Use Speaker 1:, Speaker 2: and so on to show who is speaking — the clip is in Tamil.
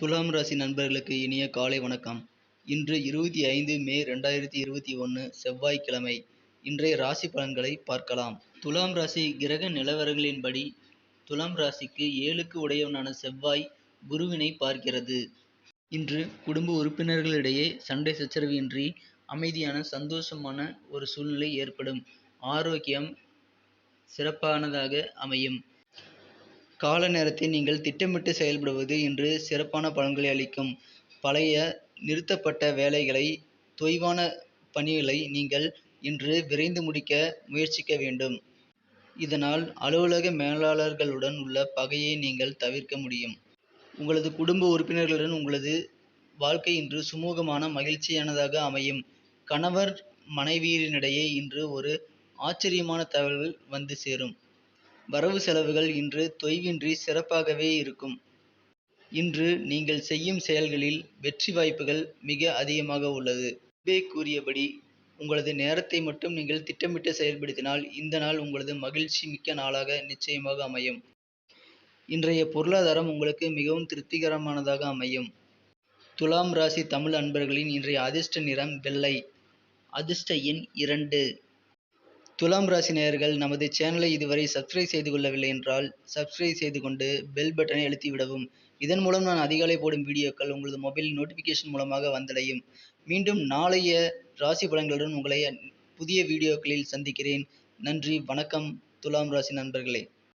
Speaker 1: துலாம் ராசி நண்பர்களுக்கு இனிய காலை வணக்கம். இன்று இருபத்தி ஐந்து மே ரெண்டாயிரத்தி இருபத்தி ஒன்று செவ்வாய்க்கிழமை. இன்றைய ராசி பலன்களை பார்க்கலாம். துலாம் ராசி கிரக நிலவரங்களின்படி துலாம் ராசிக்கு ஏழுக்கு உடையவனான செவ்வாய் குருவினை பார்க்கிறது. இன்று குடும்ப உறுப்பினர்களிடையே சண்டை சச்சரவு இன்றி அமைதியான சந்தோஷமான ஒரு சூழ்நிலை ஏற்படும். ஆரோக்கியம் சிறப்பானதாக அமையும். கால நேரத்தை நீங்கள் திட்டமிட்டு செயல்படுவது இன்று சிறப்பான பலன்களை அளிக்கும். பழைய நிறுத்தப்பட்ட வேலைகளை தொய்வான பணிகளை நீங்கள் இன்று விரைந்து முடிக்க முயற்சிக்க வேண்டும். இதனால் அலுவலக மேலாளர்களுடன் உள்ள பகையை நீங்கள் தவிர்க்க முடியும். உங்களது குடும்ப உறுப்பினர்களுடன் உங்களது வாழ்க்கை இன்று சுமூகமான மகிழ்ச்சியானதாக அமையும். கணவர் மனைவியினிடையே இன்று ஒரு ஆச்சரியமான தகவல்கள் வந்து சேரும். வரவு செலவுகள் இன்று தொய்வின்றி சிறப்பாகவே இருக்கும். இன்று நீங்கள் செய்யும் செயல்களில் வெற்றி வாய்ப்புகள் மிக அதிகமாக உள்ளது. முன்பே கூறியபடி உங்களது நேரத்தை மட்டும் நீங்கள் திட்டமிட்டு செயல்படுத்தினால் இந்த நாள் உங்களது மகிழ்ச்சி மிக்க நாளாக நிச்சயமாக அமையும். இன்றைய பொருளாதாரம் உங்களுக்கு மிகவும் திருப்திகரமானதாக அமையும். துலாம் ராசி தமிழ் அன்பர்களின் இன்றைய அதிர்ஷ்ட நிறம் வெள்ளை. அதிர்ஷ்ட எண் இரண்டு. துலாம் ராசி நேயர்கள் நமது சேனலை இதுவரை சப்ஸ்கிரைப் செய்து கொள்ளவில்லை என்றால் சப்ஸ்கிரைப் செய்து கொண்டு பெல் பட்டனை அழுத்தி விடவும். இதன் மூலம் நான் அதிகாலை போடும் வீடியோக்கள் உங்களது மொபைல் நோட்டிஃபிகேஷன் மூலமாக வந்தடையும். மீண்டும் நாளைய ராசி பலன்களுடன் உங்களை புதிய வீடியோக்களில் சந்திக்கிறேன். நன்றி வணக்கம் துலாம் ராசி நண்பர்களே.